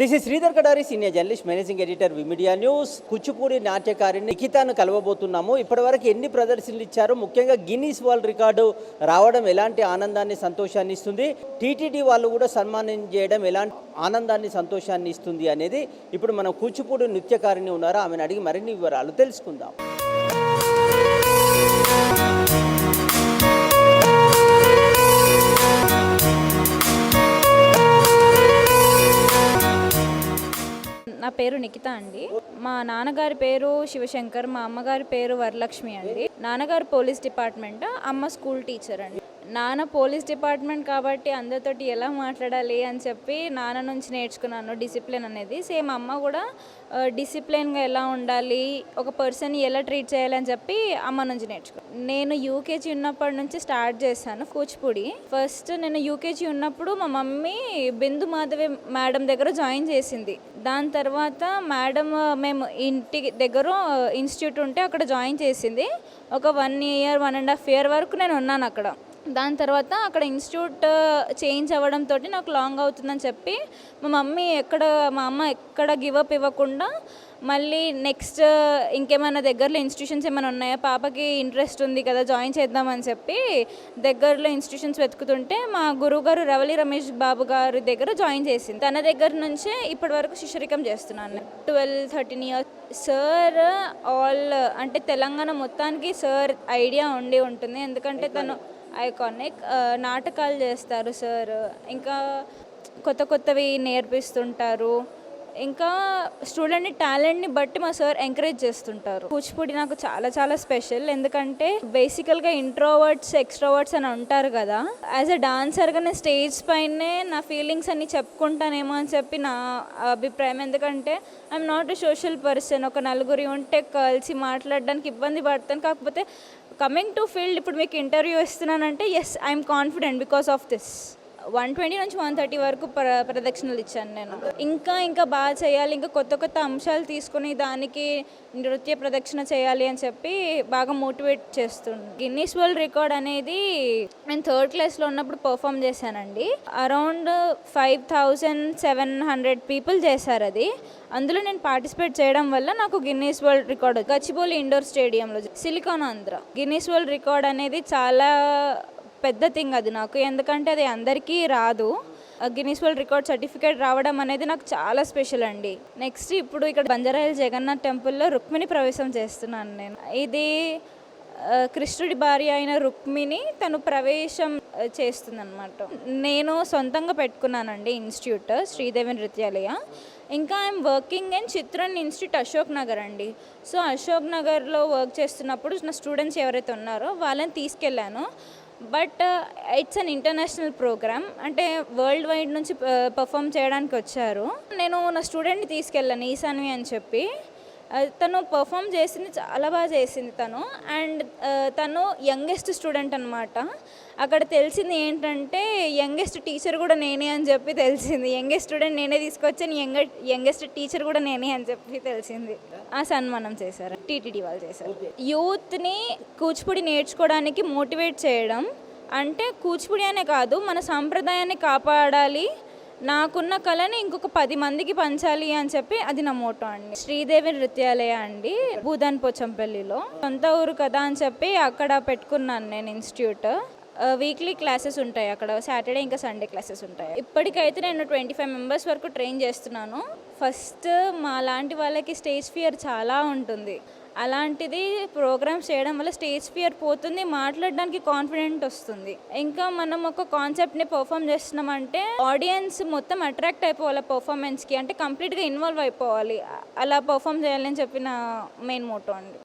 This is Sridhar Kadari senior journalist managing editor V media news Kuchipudi నాట్యకారిని నిఖితాను కలవబోతున్నాము ఇప్పటివరకు ఎన్ని ప్రదర్శనలు ఇచ్చారు ముఖ్యంగా గిన్నీస్ వరల్డ్ రికార్డు రావడం ఎలాంటి ఆనందాన్ని సంతోషాన్ని ఇస్తుంది? టీటీడీ వాళ్ళు కూడా సన్మానం చేయడం ఎలాంటి ఆనందాన్ని సంతోషాన్ని ఇస్తుంది అనేది ఇప్పుడు మనం కూచిపూడి నృత్యకారిణి ఉన్నారు? ఆమెను అడిగి మరిన్ని వివరాలు తెలుసుకుందాం. పేరు నిఖిత అండి. మా నాన్నగారి పేరు శివశంకర్ మా అమ్మగారి పేరు వరలక్ష్మి అండి. నాన్నగారు పోలీస్ డిపార్ట్మెంట్ అమ్మ స్కూల్ టీచర్ అండి. నాన్న పోలీస్ డిపార్ట్మెంట్ కాబట్టి అందరితోటి ఎలా మాట్లాడాలి అని చెప్పి నాన్న నుంచి నేర్చుకున్నాను డిసిప్లిన్ అనేది. సేమ్ అమ్మ కూడా డిసిప్లిన్గా ఎలా ఉండాలి ఒక పర్సన్ ఎలా ట్రీట్ చేయాలి అని చెప్పి అమ్మ నుంచి నేర్చుకున్నాను నేను యూకేజీ ఉన్నప్పటి నుంచి స్టార్ట్ చేశాను కూచిపూడి. ఫస్ట్ నేను యూకేజీ ఉన్నప్పుడు మా మమ్మీ బిందు మాధవి మేడం దగ్గర జాయిన్ చేసింది. దాని తర్వాత మేడం మేము ఇంటి దగ్గర ఇన్స్టిట్యూట్ ఉంటే అక్కడ జాయిన్ చేసింది. ఒక one year one and half year వరకు నేను ఉన్నాను అక్కడ. దాని తర్వాత అక్కడ ఇన్స్టిట్యూట్ చేంజ్ అవ్వడంతో నాకు లాంగ్ అవుతుందని చెప్పి మా మమ్మీ ఎక్కడ మా అమ్మ ఎక్కడ గివప్ ఇవ్వకుండా మళ్ళీ నెక్స్ట్ ఇంకేమైనా దగ్గరలో ఇన్స్టిట్యూషన్స్ ఏమైనా ఉన్నాయా? పాపకి ఇంట్రెస్ట్ ఉంది కదా జాయిన్ చేద్దామని చెప్పి దగ్గరలో ఇన్స్టిట్యూషన్స్ వెతుకుతుంటే మా గురువుగారు రవలి రమేష్ బాబు గారి దగ్గర జాయిన్ చేసింది. తన దగ్గర నుంచే ఇప్పటి వరకు శిష్యరికం చేస్తున్నాను. Twelve thirteen years sir all అంటే తెలంగాణ మొత్తానికి సార్ ఐడియా ఉండి ఉంటుంది. ఎందుకంటే తను ఐకానిక్ uh, నాటకాలు చేస్తారు సార్ ఇంకా కొత్త కొత్తవి నేర్పిస్తుంటారు. ఇంకా స్టూడెంట్ టాలెంట్ని బట్టి మా సార్ ఎంకరేజ్ చేస్తుంటారు. కూచిపూడి నాకు చాలా చాలా స్పెషల్ ఎందుకంటే బేసికల్గా ఇంట్రోవర్డ్స్ ఎక్స్ట్రోవర్డ్స్ అని ఉంటారు కదా. యాజ్ అ డాన్సర్గా నేను స్టేజ్ పైనే నా ఫీలింగ్స్ అన్ని చెప్పుకుంటానేమో అని చెప్పి నా అభిప్రాయం. ఎందుకంటే I'm not a social person ఒక నలుగురి ఉంటే కలిసి మాట్లాడడానికి ఇబ్బంది పడతాను. కాకపోతే కమింగ్ టు ఫీల్డ్ ఇప్పుడు మీకు interview ఇస్తున్నానంటే yes I'm confident because of this one twenty నుంచి వన్ థర్టీ వరకు ప్ర ప్రదక్షిణలు ఇచ్చాను నేను. ఇంకా ఇంకా బాగా చేయాలి. ఇంకా కొత్త కొత్త అంశాలు తీసుకుని దానికి నృత్య ప్రదక్షిణ చేయాలి అని చెప్పి బాగా మోటివేట్ చేస్తుంది. గిన్నీస్ వరల్డ్ రికార్డ్ అనేది నేను థర్డ్ క్లాస్లో ఉన్నప్పుడు పర్ఫామ్ చేశానండి. Around five thousand seven hundred people చేశారు అది. అందులో నేను పార్టిసిపేట్ చేయడం వల్ల నాకు Guinness world record Gachibowli indoor స్టేడియంలో silicon Andhra. Guinness world record అనేది చాలా పెద్ద థింగ్ అది నాకు. ఎందుకంటే అది అందరికీ రాదు. గిన్నీస్ వరల్డ్ రికార్డ్ సర్టిఫికేట్ రావడం అనేది నాకు చాలా స్పెషల్ అండి. నెక్స్ట్ ఇప్పుడు ఇక్కడ బంజారాయిల్ జగన్నాథ్ టెంపుల్లో రుక్మిణి ప్రవేశం చేస్తున్నాను నేను. ఇది కృష్ణుడి భార్య అయిన రుక్మిణి తను ప్రవేశం చేస్తుందన్నమాట. నేను సొంతంగా పెట్టుకున్నానండి ఇన్స్టిట్యూట్ శ్రీదేవి నృత్యాలయ. ఇంకా I'm working in Chitran institute Ashok Nagar అండి. సో అశోక్ నగర్లో వర్క్ చేస్తున్నప్పుడు నా స్టూడెంట్స్ ఎవరైతే ఉన్నారో వాళ్ళని తీసుకెళ్ళాను. But it's an international programme అంటే వరల్డ్ వైడ్ నుంచి uh, పర్ఫామ్ చేయడానికి వచ్చారు. నేను నా స్టూడెంట్ని తీసుకెళ్ళాను ఈశాన్వి అని చెప్పి. తను పర్ఫామ్ చేసింది చాలా బాగా చేసింది తను. అండ్ తను యంగెస్ట్ స్టూడెంట్ అనమాట అక్కడ తెలిసింది ఏంటంటే యంగెస్ట్ టీచర్ కూడా నేనే అని చెప్పి తెలిసింది. యంగెస్ట్ స్టూడెంట్ నేనే తీసుకొచ్చాను యంగ యంగెస్ట్ టీచర్ కూడా నేనే అని చెప్పి తెలిసింది. ఆ సన్మానం చేశారు. టీటీడీ వాళ్ళు చేశారు. యూత్ని కూచిపూడి నేర్చుకోవడానికి మోటివేట్ చేయడం అంటే కూచిపూడి అనే కాదు మన సాంప్రదాయాన్ని కాపాడాలి నాకున్న కళని ఇంకొక పది మందికి పంచాలి అని చెప్పి అది నా మోటో అండి. శ్రీదేవి నృత్యాలయ అండి భూదాన్ పోచంపల్లిలో. సొంత ఊరు కదా అని చెప్పి అక్కడ పెట్టుకున్నాను నేను ఇన్స్టిట్యూట్. వీక్లీ క్లాసెస్ ఉంటాయి అక్కడ. సాటర్డే ఇంకా సండే క్లాసెస్ ఉంటాయి. ఇప్పటికైతే నేను ట్వంటీ ఫైవ్ మెంబర్స్ వరకు ట్రైన్ చేస్తున్నాను. ఫస్ట్ మా లాంటి వాళ్ళకి స్టేజ్ ఫియర్ చాలా ఉంటుంది. అలాంటిది ప్రోగ్రామ్స్ చేయడం వల్ల స్టేజ్ ఫియర్ పోతుంది మాట్లాడడానికి కాన్ఫిడెంట్ వస్తుంది. ఇంకా మనం ఒక కాన్సెప్ట్ని పర్ఫామ్ చేస్తున్నామంటే ఆడియన్స్ మొత్తం అట్రాక్ట్ అయిపోవాలి పర్ఫార్మెన్స్కి అంటే కంప్లీట్గా ఇన్వాల్వ్ అయిపోవాలి. అలా పర్ఫామ్ చేయాలని చెప్పిన మెయిన్ మోటో అండి.